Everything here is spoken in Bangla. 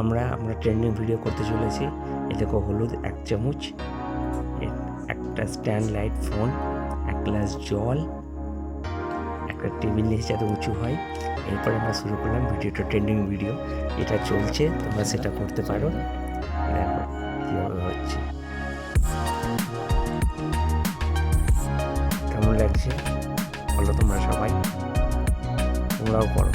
আমরা আমরা ট্রেন্ডিং ভিডিও করতে চলেছি। এ দেখো হলুদ, এক চামচ একটা স্ট্যান্ড লাইট ফোন এক গ্লাস জল, একটা টেবিল নিয়ে যাতে উঁচু হয়। এরপরে আমরা শুরু করলাম ভিডিওটা ট্রেন্ডিং ভিডিও এটা চলছে, তোমরা সেটা করতে পারো। দেখো কীভাবে হচ্ছে। কেমন লাগছে? বলো তোমরা সবাই। তোমরাও করো।